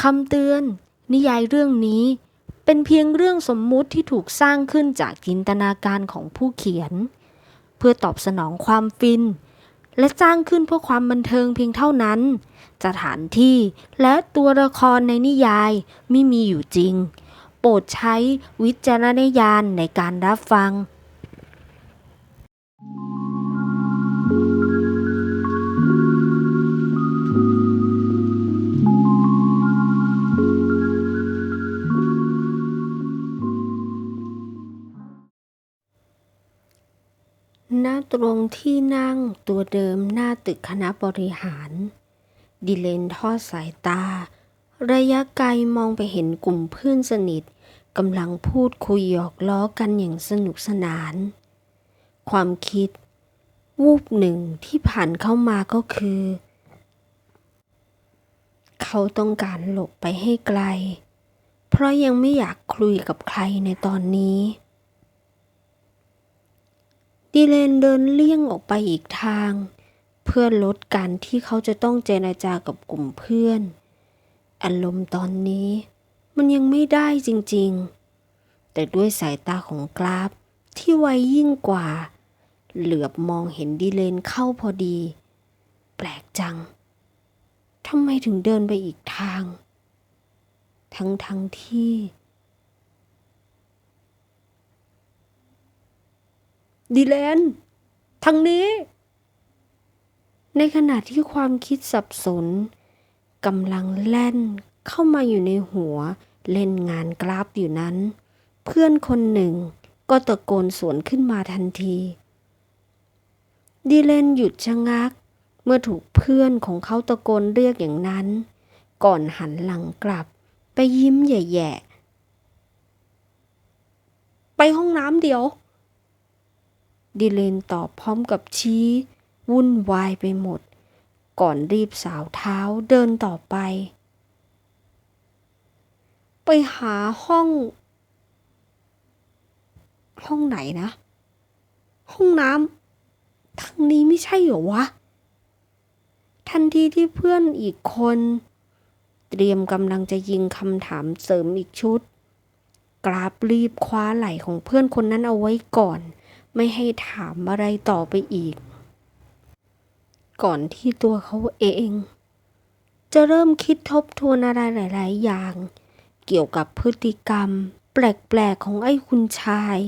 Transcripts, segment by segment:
คำเตือน นิยายเรื่องนี้ เป็นเพียงเรื่องสมมุติที่ถูกสร้างขึ้นจากจินตนาการของผู้เขียน เพื่อตอบสนองความฟิน และสร้างขึ้นเพื่อความบันเทิงเพียงเท่านั้น สถานที่และตัวละครในนิยายไม่มีอยู่จริง โปรดใช้วิจารณญาณในการรับฟัง ตรงที่นั่งตัวเดิมหน้าตึกคณะบริหาร ดิเลนทอดสายตา ระยะไกลมองไปเห็นกลุ่มเพื่อนสนิทกำลังพูดคุยหยอกล้อกันอย่างสนุกสนาน ความคิด วูบหนึ่งที่ผ่านเข้ามาก็คือ เขาต้องการหลบไปให้ไกล เพราะยังไม่อยากคุยกับใครในตอนนี้ ดิเลนเดินเลี่ยงออกไปอีกทาง เพื่อลดการที่เขาจะต้องเจรจากับกลุ่มเพื่อน อารมณ์ตอนนี้มันยังไม่ได้จริงๆ แต่ด้วยสายตาของกราฟที่ไวยิ่งกว่า เหลือบมองเห็นดิเลนเข้าพอดี แปลกจังทำไมถึงเดินไปอีกทาง ทั้งทั้งๆที่ ดิเลนทางนี้ ในขณะที่ความคิดสับสนกำลังแล่นเข้ามาอยู่ในหัวเล่นงานกราฟอยู่นั้น เพื่อนคนหนึ่งก็ตะโกนสวนขึ้นมาทันทีดิเลนหยุดชะงัก เมื่อถูกเพื่อนของเขาตะโกนเรียกอย่างนั้น ก่อนหันหลังกลับ ไปยิ้มแย่ๆไปห้องน้ำเดี๋ยว ดิเลนตอบพร้อมกับชี้ วุ่นวายไปหมด ก่อนรีบสาวเท้าเดินต่อไป ไปหาห้อง ห้องไหนนะ ห้องน้ำทางนี้ไม่ใช่เหรอวะ ทันทีที่เพื่อนอีกคน เตรียมกำลังจะยิงคำถามเสริมอีกชุด กราบรีบคว้าไหล่ของเพื่อนคนนั้นเอาไว้ก่อน ไม่ให้ถามอะไรต่อไปอีก ก่อนที่ตัวเขาเอง จะเริ่มคิดทบทวนอะไรหลาย ๆ อย่าง เกี่ยวกับพฤติกรรม แปลก ๆ ของไอ้คุณชาย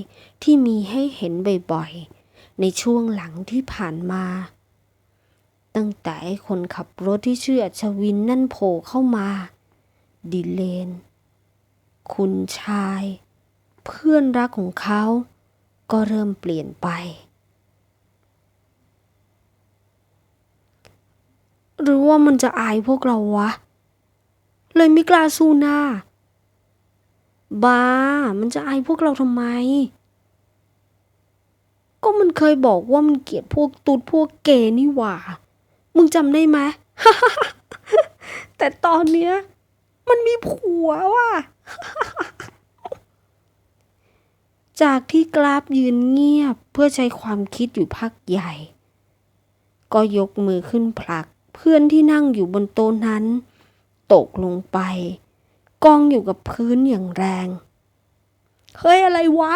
ที่มีให้เห็นบ่อย ๆ ในช่วงหลังที่ผ่านมา ตั้งแต่คนขับรถที่ชื่ออัชวินนั่นโผล่เข้ามา ดิเลน คุณชาย เพื่อนรักของเขา ก็เริ่มเปลี่ยนไป หรือว่ามันจะอายพวกเราวะ เลยไม่กล้าสู้หน้า บ้า มันจะอายพวกเราทำไม ก็มันเคยบอกว่ามันเกลียดพวกตูดพวกเกนี่หว่า มึงจำได้ไหม แต่ตอนเนี้ย มันมีผัวว่ะ จากที่กราฟยืนเงียบเพื่อใช้ความคิดอยู่พักใหญ่ ก็ยกมือขึ้นผลักเพื่อนที่นั่งอยู่บนโต๊ะนั้น ตกลงไป กองอยู่กับพื้นอย่างแรง เฮ้ยอะไรวะ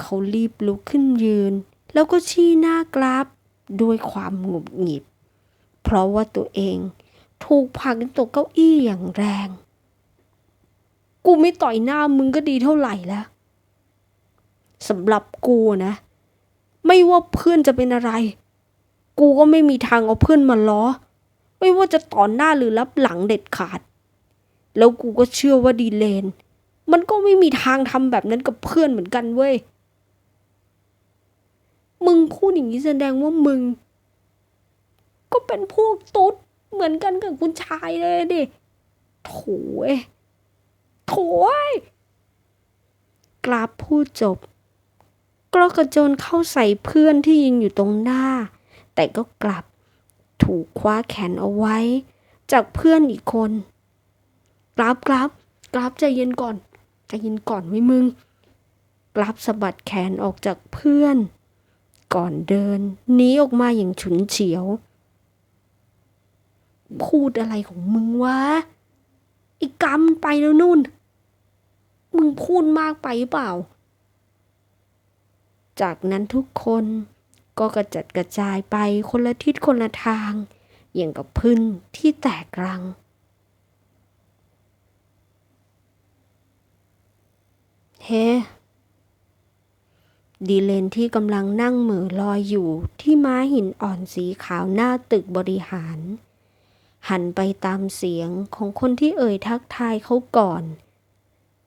เขารีบลุกขึ้นยืน แล้วก็ชี้หน้ากราฟด้วยความหงุดหงิด เพราะว่าตัวเองถูกผลักตกเก้าอี้อย่างแรง กูไม่ต่อยหน้ามึงก็ดีเท่าไหร่แล้วสำหรับกูนะ ไม่ว่าเพื่อนจะเป็นอะไร กูก็ไม่มีทางเอาเพื่อนมาล้อ ไม่ว่าจะต่อหน้าหรือรับหลังเด็ดขาด แล้วกูก็เชื่อว่าดีเลน มันก็ไม่มีทางทำแบบนั้นกับเพื่อนเหมือนกันเว้ย มึงพูดอย่างนี้แสดงว่ามึง ก็เป็นพวกตุ๊ดเหมือนกันกับคุณชายเลยดิโถย โถยกราบพูดจบ ก็กระโจนเข้าใส่เพื่อนที่ยืนอยู่ตรงหน้า แต่ก็กลับถูกคว้าแขนเอาไว้ จากเพื่อนอีกคน กราบกราบกราบใจเย็นก่อนใจเย็นก่อนไว้มึง กราบสะบัดแขนออกจากเพื่อน ก่อนเดินหนีออกมาอย่างฉุนเฉียว พูดอะไรของมึงวะ อ้กรรมไปแล้วนู่น มึงพูดมากไปหรือเปล่า จากนั้นทุกคนก็กระจัดกระจายไปคนละทิศคนละทาง อย่างกับพึ่งที่แตกรัง เฮ้ดีเลนที่กำลังนั่งเหมือลอยอยู่ที่ม้าหินอ่อนสีขาวหน้าตึกบริหาร หันไปตามเสียงของคนที่เอ่ยทักทายเขาก่อน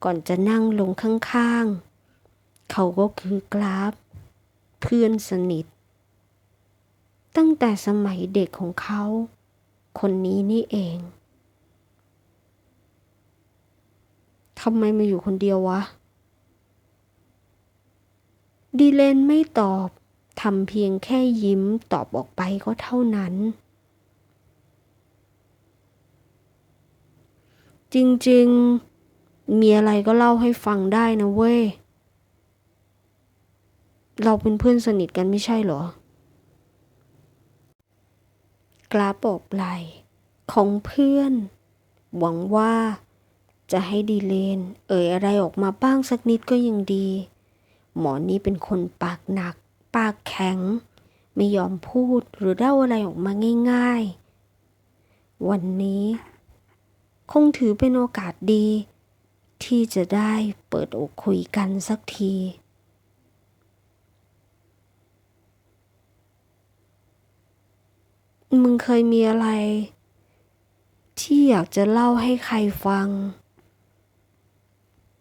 ก่อนจะนั่งลงข้างๆ เขาก็คือกราฟ เพื่อนสนิท ตั้งแต่สมัยเด็กของเขา คนนี้นี่เองทำไมมาอยู่คนเดียววะ ดีเลนไม่ตอบทำเพียงแค่ยิ้มตอบออกไปก็เท่านั้น จริงๆ มีอะไรก็เล่าให้ฟังได้นะเว้ย เราเป็นเพื่อนสนิทกันไม่ใช่เหรอ กราบอบไหลของเพื่อน หวังว่าจะให้ดีเลน เอ่ยอะไรออกมาบ้างสักนิดก็ยังดี หมอนี่เป็นคนปากหนัก ปากแข็ง ไม่ยอมพูดหรือเล่าอะไรออกมาง่าย ๆ วันนี้ คงถือเป็นโอกาสดี ที่จะได้เปิดอกคุยกันสักทีมึงเคยมีอะไร ที่อยากจะเล่าให้ใครฟัง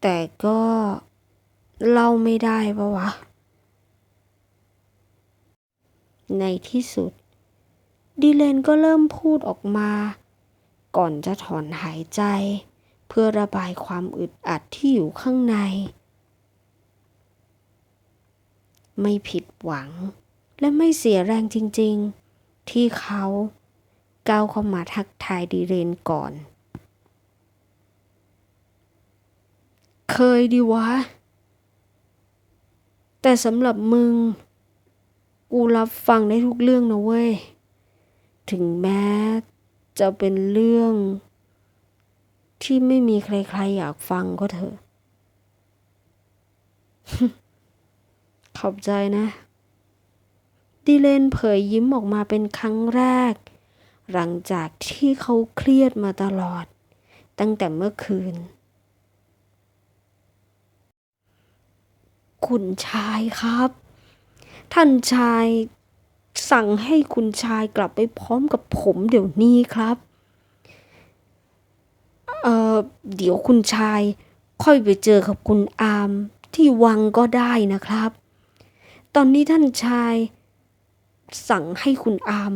แต่ก็เล่าไม่ได้ปะวะ ในที่สุด ดีเลนก็เริ่มพูดออกมา ก่อนจะถอนหายใจ เพื่อระบายความอึดอัดที่อยู่ข้างใน ไม่ผิดหวัง และไม่เสียแรงจริงๆ ที่เขาก้าวเข้ามาทักทายดีเรนก่อน เคยดีวะ แต่สำหรับมึง กูรับฟังได้ทุกเรื่องนะเว้ย ถึงแม้ จะเป็นเรื่องที่ไม่มีใครๆอยากฟังก็เถอะ ขอบใจนะ ดิเลนเผยยิ้มออกมาเป็นครั้งแรก หลังจากที่เขาเครียดมาตลอด ตั้งแต่เมื่อคืน คุณชายครับ ท่านชาย สั่งให้คุณชายกลับไปพร้อมกับผมเดี๋ยวนี้ครับ เอ่อ เดี๋ยวคุณชายค่อยไปเจอกับคุณอามที่วังก็ได้นะครับ ตอนนี้ท่านชาย สั่งให้คุณอาม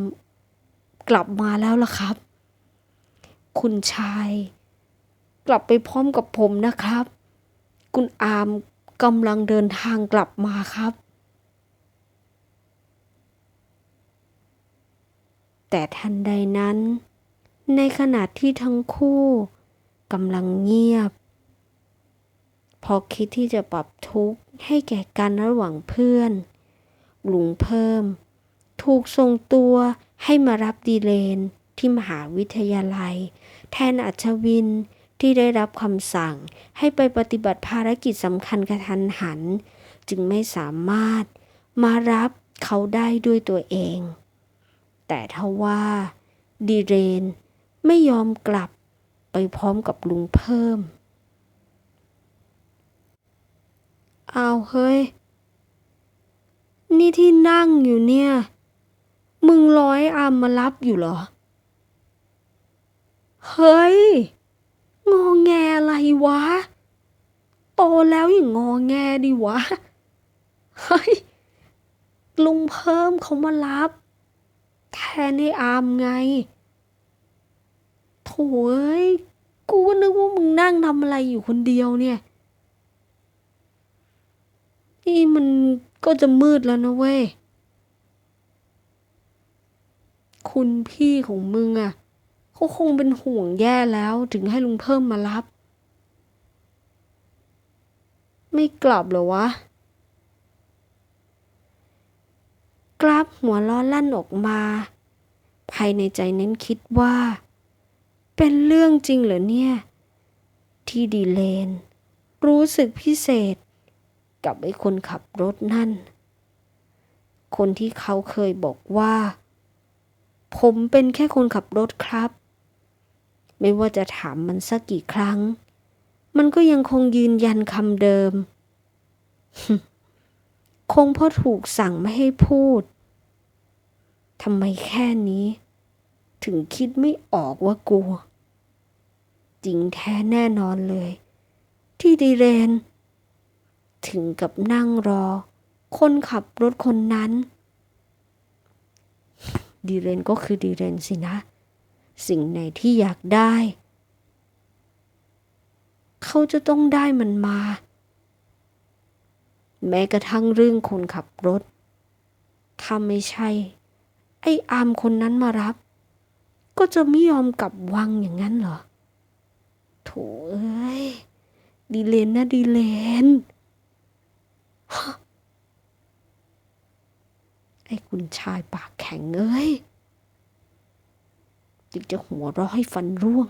กลับมาแล้วล่ะครับ คุณชาย กลับไปพร้อมกับผมนะครับ คุณอามกำลังเดินทางกลับมาครับ แต่ทันใดนั้น ในขณะที่ทั้งคู่กำลังเงียบ พอคิดที่จะปรับทุกข์ให้แก่กันระหว่างเพื่อนลุงเพิ่ม ถูกส่งตัวให้มารับดีเลนที่มหาวิทยาลัย แทนอัชวินที่ได้รับคำสั่งให้ไปปฏิบัติภารกิจสำคัญกระทันหัน จึงไม่สามารถมารับเขาได้ด้วยตัวเอง แต่ทว่าดีเรนไม่ยอมกลับไปพร้อมกับลุงเพิ่ม เอาวเฮ้ย นี่ที่นั่งอยู่เนี่ย มึงร้อยอามมารับอยู่เหรอ เฮ้ย งอแงอะไรวะ โตแล้วอย่างงอแงดิวะ เฮ้ย ลุงเพิ่มเขามารับ นให้อามไง โถ่เอ้ย กูก็นึกว่ามึงนั่งทำอะไรอยู่คนเดียวเนี่ย นี่มันก็จะมืดแล้วนะเว้ย คุณพี่ของมึงอะ่ะเขาคงเป็นห่วงแย่แล้วถึงให้ลุงเพิ่มมารับ ไม่กลับเหรอวะกราฟหัวล้อลั่นออกมา ภายในใจเน้นคิดว่า เป็นเรื่องจริงเหรอเนี่ย ที่ดีเลน รู้สึกพิเศษ กับไอ้คนขับรถนั่น คนที่เขาเคยบอกว่า ผมเป็นแค่คนขับรถครับ ไม่ว่าจะถามมันสักกี่ครั้ง มันก็ยังคงยืนยันคำเดิม คงเพราะถูกสั่งไม่ให้พูดทำไมแค่นี้ ถึงคิดไม่ออกว่ากลัว จริงแท้แน่นอนเลย ที่ดีเรน ถึงกับนั่งรอ คนขับรถคนนั้น ดีเรนก็คือดีเรนสินะ สิ่งไหนที่อยากได้ เขาจะต้องได้มันมา แม้กระทั่งเรื่องคนขับรถถ้าไม่ใช่ ไอ้อามคนนั้นมารับ ก็จะไม่ยอมกลับวังอย่างนั้นเหรอ โถเอ้ย ดีเลนนะดีเลน ไอ้คุณชายปากแข็งเอ้ยจึงจะหัวเราะให้ฟันร่วง